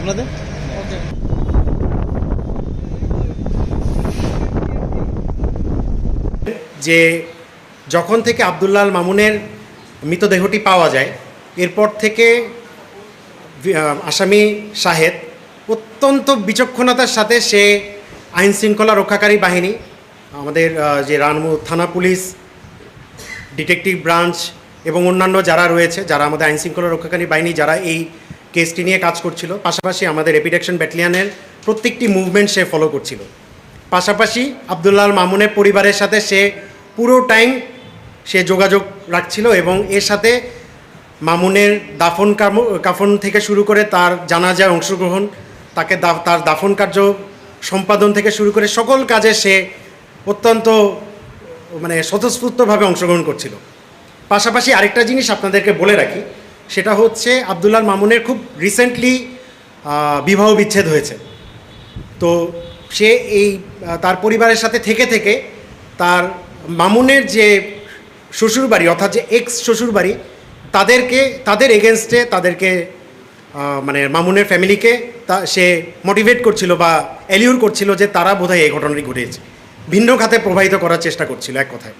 আপনাদের? যে যখন থেকে আবদুল্লাল মামুনের মৃতদেহটি পাওয়া যায়, এরপর থেকে আসামি শাহেদ অত্যন্ত বিচক্ষণতার সাথে সে আইন শৃঙ্খলা রক্ষাকারী বাহিনী, আমাদের যে রানমু থানা পুলিশ, ডিটেকটিভ ব্রাঞ্চ এবং অন্যান্য যারা রয়েছে, যারা আমাদের আইন শৃঙ্খলা রক্ষাকারী বাহিনী, যারা এই কেসটি নিয়ে কাজ করছিল। পাশাপাশি আমাদের রেপিডেকশন ব্যাটালিয়ানের প্রত্যেকটি মুভমেন্ট সে ফলো করছিল। পাশাপাশি আবদুল্লাল মামুনের পরিবারের সাথে সে পুরো টাইম সে যোগাযোগ রাখছিল এবং এর সাথে মামুনের দাফন কাফন থেকে শুরু করে তার জানাজায় অংশগ্রহণ, তাকে তার দাফন কার্য সম্পাদন থেকে শুরু করে সকল কাজে সে অত্যন্ত মানে স্বতঃস্ফূর্তভাবে অংশগ্রহণ করছিল। পাশাপাশি আরেকটা জিনিস আপনাদেরকে বলে রাখি সেটা হচ্ছে আবদুল্লাল মামুনের খুব রিসেন্টলি বিবাহ বিচ্ছেদ হয়েছে। তো সে এই তার পরিবারের সাথে থেকে থেকে তার মামুনের যে শ্বশুরবাড়ি, অর্থাৎ যে এক্স শ্বশুরবাড়ি, তাদেরকে, তাদের এগেনস্টে তাদেরকে মানে মামুনের ফ্যামিলিকে তা, সে মোটিভেট করছিল বা অ্যালিউর করছিল যে তারা বোধহয় এই ঘটনাটি ঘটেছে ভিন্ন খাতে প্রবাহিত করার চেষ্টা করছিল এক কথায়।